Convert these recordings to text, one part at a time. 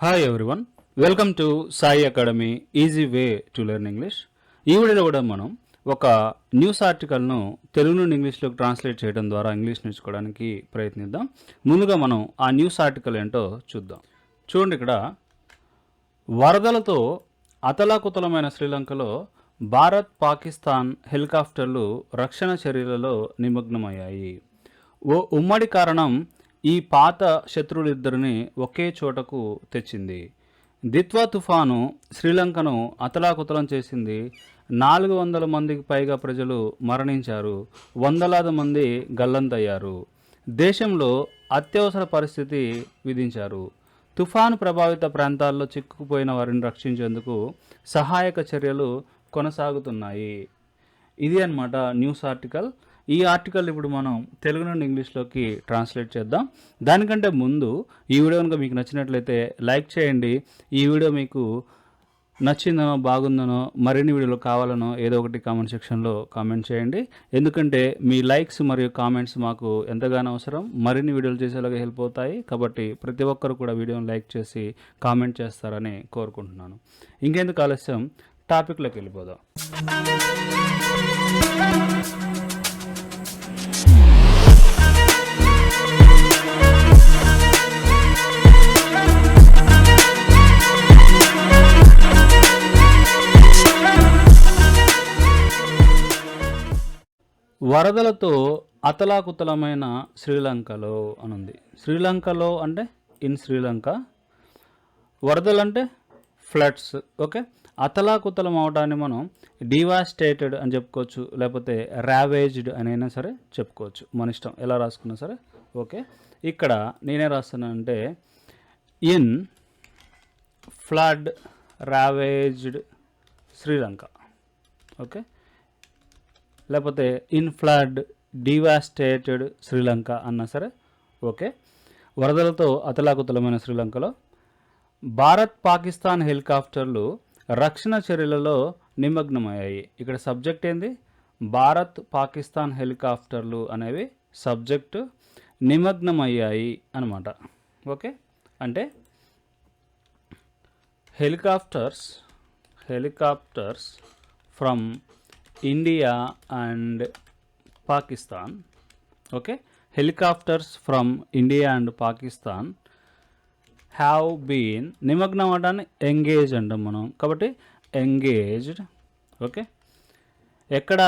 Hi everyone welcome to Sai academy easy way to learn English ఈ వీడియోలో కూడా మనం ఒక న్యూస్ ఆర్టికల్ను తెలుగు నుండి ఇంగ్లీష్లోకి ట్రాన్స్లేట్ చేయడం ద్వారా ఇంగ్లీష్ నేర్చుకోవడానికి ప్రయత్నిద్దాం. ముందుగా మనం ఆ న్యూస్ ఆర్టికల్ ఏంటో చూద్దాం. చూడండి ఇక్కడ. వరదలతో అతలాకుతలమైన శ్రీలంకలో భారత్ పాకిస్తాన్ హెలికాప్టర్లు రక్షణ చర్యలలో నిమగ్నమయ్యాయి. ఓ ఉమ్మడి కారణం ఈ పాత శత్రువులిద్దరిని ఒకే చోటకు తెచ్చింది. దిత్వా తుఫాను శ్రీలంకను అతలాకుతలం చేసింది. నాలుగు వందల మందికి పైగా ప్రజలు మరణించారు. వందలాది మంది గల్లంతయ్యారు. దేశంలో అత్యవసర పరిస్థితి విధించారు. తుఫాను ప్రభావిత ప్రాంతాల్లో చిక్కుకుపోయిన వారిని రక్షించేందుకు సహాయక చర్యలు కొనసాగుతున్నాయి. ఇది అన్నమాట న్యూస్ ఆర్టికల్. ఈ ఆర్టికల్ ఇప్పుడు మనం తెలుగు నుండి ఇంగ్లీష్లోకి ట్రాన్స్లేట్ చేద్దాం. దానికంటే ముందు ఈ వీడియో కనుక మీకు నచ్చినట్లయితే లైక్ చేయండి. ఈ వీడియో మీకు నచ్చిందనో బాగుందనో మరిన్ని వీడియోలు కావాలనో ఏదో ఒకటి కామెంట్ సెక్షన్లో కామెంట్ చేయండి. ఎందుకంటే మీ లైక్స్ మరియు కామెంట్స్ మాకు ఎంతగానో అవసరం. మరిన్ని వీడియోలు చేసేలాగా హెల్ప్ అవుతాయి. కాబట్టి ప్రతి ఒక్కరు కూడా వీడియోని లైక్ చేసి కామెంట్ చేస్తారని కోరుకుంటున్నాను. ఇంకెందుకు ఆలస్యం? టాపిక్లోకి వెళ్ళిపోదాం. వరదలతో అతలాకుతలమైన శ్రీలంకలో అనుంది. శ్రీలంకలో అంటే ఇన్ శ్రీలంక. వరదలు అంటే ఫ్లడ్స్ ఓకే? అతలాకుతలం అవడాన్ని మనం డివాస్టేటెడ్ అని చెప్పుకోవచ్చు లేకపోతే ర్యావేజ్డ్ అని అయినా సరే చెప్పుకోవచ్చు. మన ఇష్టం. ఎలా రాసుకున్నా సరే ఓకే? ఇక్కడ నేనే రాస్తానంటే in flood ravaged Sri Lanka okay? లేకపోతే ఇన్ఫ్లాడ్ డివాస్టేటెడ్ శ్రీలంక అన్నా సరే ఓకే. వరదలతో అతలాకుతలమైన శ్రీలంకలో భారత్ పాకిస్తాన్ హెలికాప్టర్లు రక్షణ చర్యలలో నిమగ్నమయ్యాయి. ఇక్కడ సబ్జెక్ట్ ఏంది? భారత్ పాకిస్తాన్ హెలికాప్టర్లు అనేవి సబ్జెక్టు నిమగ్నమయ్యాయి అనమాట ఓకే? అంటే helicopters helicopters from India and Pakistan okay helicopters from India and Pakistan have been నిమగ్నం అవడాన్ని ఎంగేజ్ అంటాం మనం. కాబట్టి ఎంగేజ్డ్ ఓకే ఎక్కడ?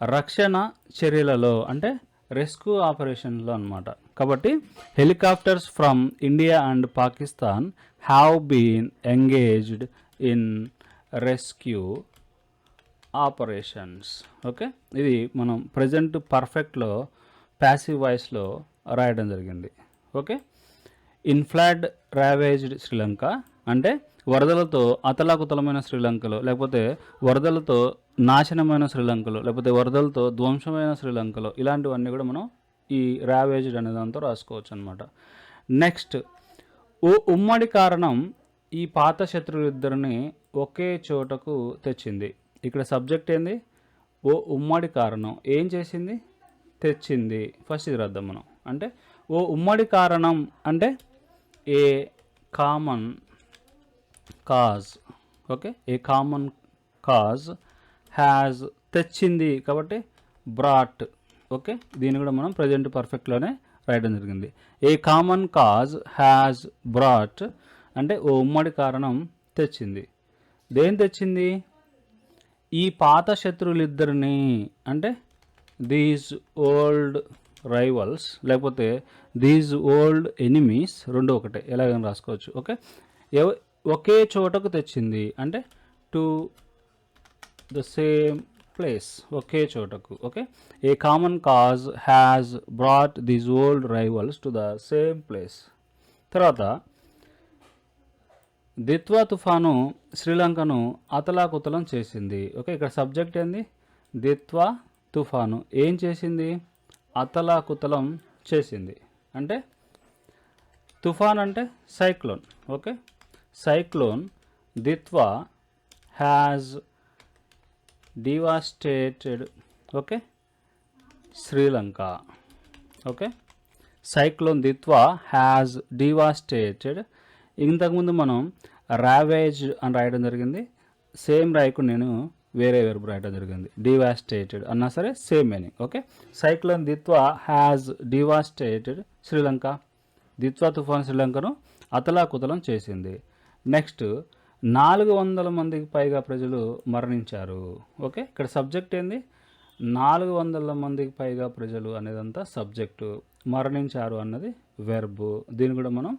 రక్షణ చర్యలలో అంటే రెస్క్యూ ఆపరేషన్లో అనమాట కాబట్టి helicopters from India and Pakistan have been engaged in rescue operations. Okay? ఇది మనం ప్రజెంట్ పర్ఫెక్ట్లో ప్యాసివ్ వాయిస్లో రాయడం జరిగింది. ఓకే? ఇన్ఫ్లాడ్ ర్యావేజ్డ్ శ్రీలంక అంటే వరదలతో అతలాకుతలమైన శ్రీలంకలో లేకపోతే వరదలతో నాశనమైన శ్రీలంకలో లేకపోతే వరదలతో ధ్వంసమైన శ్రీలంకలో ఇలాంటివన్నీ కూడా మనం ఈ ర్యావేజ్డ్ అనే దాంతో రాసుకోవచ్చు అనమాట నెక్స్ట్ ఓ ఉమ్మడి కారణం ఈ పాత శత్రువులిద్దరిని ఒకే చోటకు తెచ్చింది. ఇక్కడ సబ్జెక్ట్ ఏంది? ఓ ఉమ్మడి కారణం. ఏం చేసింది? తెచ్చింది. ఫస్ట్ ఇది రద్దాం మనం. అంటే ఓ ఉమ్మడి కారణం అంటే a common cause okay? A common cause has తెచ్చింది కాబట్టి బ్రాట్ ఓకే? దీన్ని కూడా మనం ప్రజెంట్ పర్ఫెక్ట్లోనే రాయడం జరిగింది. A common cause has brought అంటే ఓ ఉమ్మడి కారణం తెచ్చింది. దేని తెచ్చింది? ఈ పాత శత్రువులిద్దరిని అంటే దీస్ ఓల్డ్ రైవల్స్ లేకపోతే దీస్ ఓల్డ్ ఎనిమీస్ రెండు ఒకటే ఎలాగైనా రాసుకోవచ్చు ఓకే? ఎవ- ఒకే చోటకు తెచ్చింది అంటే టు ద సేమ్ ప్లేస్ ఒకే చోటకు okay? A common cause has brought these old rivals to the same place తర్వాత దిత్వా తుఫాను శ్రీలంకను అతలాకుతలం చేసింది. ఓకే ఇక్కడ సబ్జెక్ట్ ఏంది? దిత్వా తుఫాను. ఏం చేసింది? అతలాకుతలం చేసింది. అంటే తుఫాన్ అంటే cyclone. Okay cyclone Ditwah has devastated okay Sri Lanka. Okay cyclone Ditwah has devastated ఇంతకుముందు మనం రావేజ్ అని రాయడం జరిగింది. సేమ్ రాయకుండా నేను వేరే వెర్బ్ రాయడం జరిగింది. డివాస్టేటెడ్ అన్నా సరే same meaning okay cyclone Ditwah has devastated Sri Lanka Ditwah తుఫాన్ శ్రీలంకను అతలాకుతలం చేసింది. నెక్స్ట్ నాలుగు వందల మందికి పైగా ప్రజలు మరణించారు ఓకే ఇక్కడ సబ్జెక్ట్ ఏంది? నాలుగు వందల మందికి పైగా ప్రజలు అనేదంతా సబ్జెక్టు మరణించారు అన్నది వెర్బు దీన్ని కూడా మనం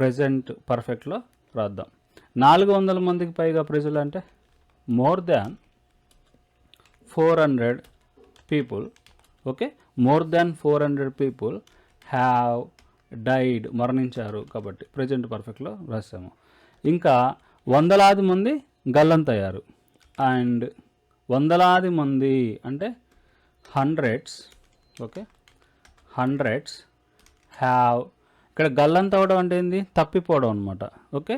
ప్రజెంట్ పర్ఫెక్ట్లో రాద్దాం. నాలుగు వందల మందికి పైగా ప్రజలు అంటే more than four hundred people. Okay? More than four hundred people have died మరణించారు కాబట్టి ప్రజెంట్ పర్ఫెక్ట్లో రాసాము. ఇంకా వందలాది మంది గల్లంతయ్యారు. అండ్ వందలాది మంది అంటే హండ్రెడ్స్ ఓకే? హండ్రెడ్స్ హ్యావ్ ఇక్కడ గల్లంత అవడం అంటే ఏంది? తప్పిపోవడం అనమాట ఓకే?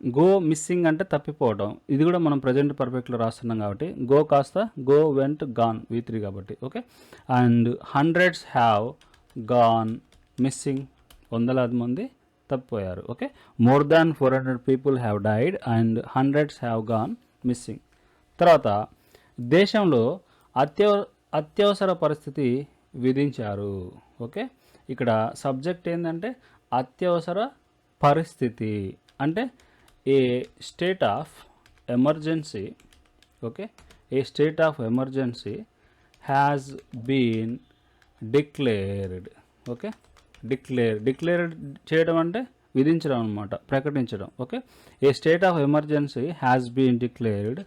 గో మిస్సింగ్ అంటే తప్పిపోవడం. ఇది కూడా మనం ప్రజెంట్ పర్ఫెక్ట్లో రాస్తున్నాం కాబట్టి గో కాస్త go went gone V three కాబట్టి okay? And hundreds have gone missing వందలాది మంది తప్పిపోయారు okay? More than four hundred people have died and hundreds have gone missing తర్వాత దేశంలో అత్యవ అత్యవసర పరిస్థితి విధించారు ఓకే? ఇక్కడ సబ్జెక్ట్ ఏంటంటే అత్యవసర పరిస్థితి. అంటే a state of emergency okay a state of emergency has been declared okay declare declare చేయడం అంటే విధించడం అనమాట ప్రకటించడం okay. A state of emergency has been declared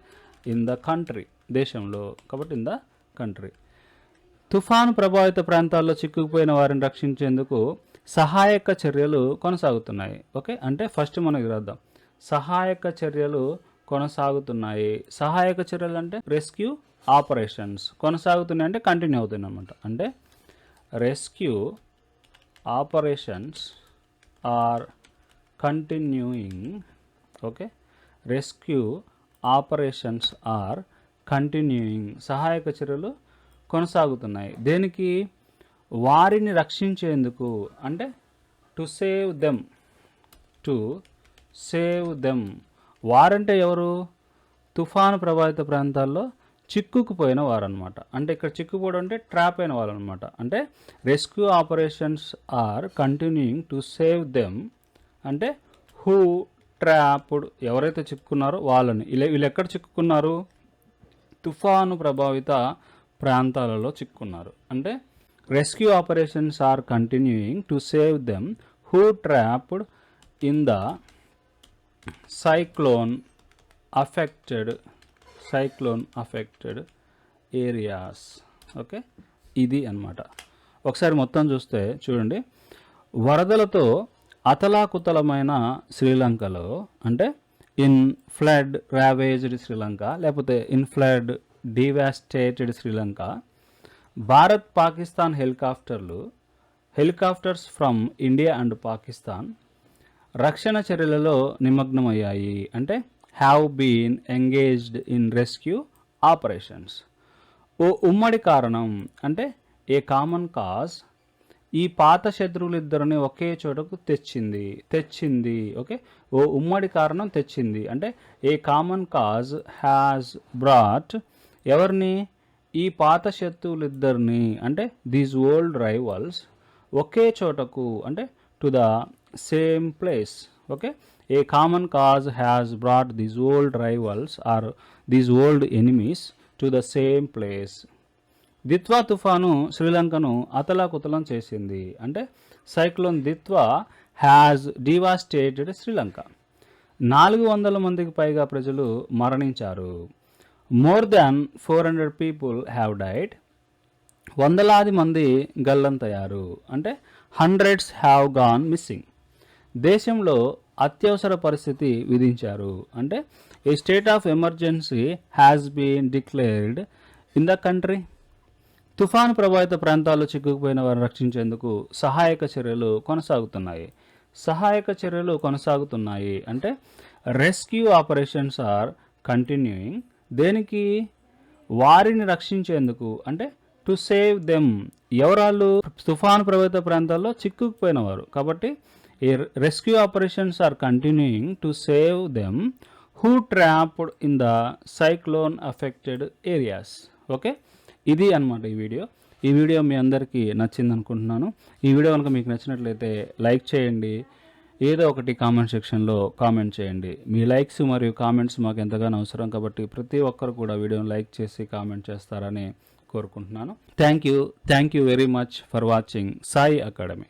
in the country దేశంలో కాబట్టి ఇన్ ద కంట్రీ తుఫాను ప్రభావిత ప్రాంతాల్లో చిక్కుకుపోయిన వారిని రక్షించేందుకు సహాయక చర్యలు కొనసాగుతున్నాయి. ఓకే? అంటే ఫస్ట్ మనకి రాద్దాం. సహాయక చర్యలు కొనసాగుతున్నాయి. సహాయక చర్యలు అంటే రెస్క్యూ ఆపరేషన్స్. కొనసాగుతున్నాయి అంటే కంటిన్యూ అవుతున్నాయి అనమాట అంటే rescue operations are continuing. Okay? Rescue operations are continuing. సహాయక చర్యలు కొనసాగుతున్నాయి. దేనికి? వారిని రక్షించేందుకు. అంటే to save them to save them వారంటే ఎవరు? తుఫాను ప్రభావిత ప్రాంతాల్లో చిక్కుకుపోయిన వారనమాట అంటే ఇక్కడ చిక్కుపోవడం అంటే ట్రాప్ అయిన వాళ్ళనమాట అంటే rescue operations are continuing to save them అంటే హూ ట్రాప్డ్ ఎవరైతే చిక్కుకున్నారో వాళ్ళని. ఇలా వీళ్ళు ఎక్కడ చిక్కుకున్నారు? తుఫాను ప్రభావిత ప్రాంతాలలో చిక్కున్నారు. అంటే rescue operations are continuing to save them who trapped in the cyclone affected cyclone affected areas. Okay? ఇది అన్నమాట. ఒకసారి మొత్తం చూస్తే చూడండి. వరదలతో అతలాకుతలమైన శ్రీలంకలో అంటే ఇన్ ఫ్లడ్ రావేజ్డ్ శ్రీలంక లేకపోతే in flood devastated Sri Lanka Bharat Pakistan హెలికాప్టర్లు helicopters from India and Pakistan రక్షణ చర్యలలో నిమగ్నమయ్యాయి. అంటే have been engaged in rescue operations ఓ ఉమ్మడి కారణం అంటే ఏ కామన్ కాజ్ ఈ పాత శత్రువులిద్దరిని ఒకే చోటకు తెచ్చింది తెచ్చింది ఓకే ఓ ఉమ్మడి కారణం తెచ్చింది. అంటే a common cause has brought ఎవరిని? ఈ పాత శత్రువులిద్దరిని. అంటే దీస్ ఓల్డ్ రైవల్స్ ఒకే చోటకు అంటే to the same place okay a common cause has brought these old rivals or these old enemies to the same place Ditwah తుఫాను శ్రీలంకను అతలాకుతలం చేసింది. అంటే cyclone Ditwah has devastated Sri Lanka నాలుగు వందల మందికి పైగా ప్రజలు మరణించారు. More than four hundred people have died వందలాది మంది గల్లంతయ్యారు అంటే హండ్రెడ్స్ హ్యావ్ గాన్ మిస్సింగ్ దేశంలో అత్యవసర పరిస్థితి విధించారు. అంటే a state of emergency has been declared in the country తుఫాను ప్రభావిత ప్రాంతాల్లో చిక్కుకుపోయిన వారిని రక్షించేందుకు సహాయక చర్యలు కొనసాగుతున్నాయి. సహాయక చర్యలు కొనసాగుతున్నాయి. అంటే రెస్క్యూ ఆపరేషన్స్ ఆర్ కంటిన్యూయింగ్ దేనికి? వారిని రక్షించేందుకు. అంటే టు సేవ్ దెమ్ ఎవరాళ్ళు? తుఫాను ప్రభావిత ప్రాంతాల్లో చిక్కుకుపోయిన వారు కాబట్టి rescue operations are continuing to save them who trapped in the cyclone affected areas okay ఇది అనమాట ఈ వీడియో. ఈ వీడియో మీ అందరికీ నచ్చింది అనుకుంటున్నాను ఈ వీడియో కనుక మీకు నచ్చినట్లయితే లైక్ చేయండి. ఏదో ఒకటి కామెంట్ సెక్షన్లో కామెంట్ చేయండి. మీ లైక్స్ మరియు కామెంట్స్ మాకు ఎంతగానో అవసరం కాబట్టి ప్రతి ఒక్కరు కూడా వీడియోని లైక్ చేసి కామెంట్ చేస్తారని కోరుకుంటున్నాను. Thank you thank you very much for watching Sai academy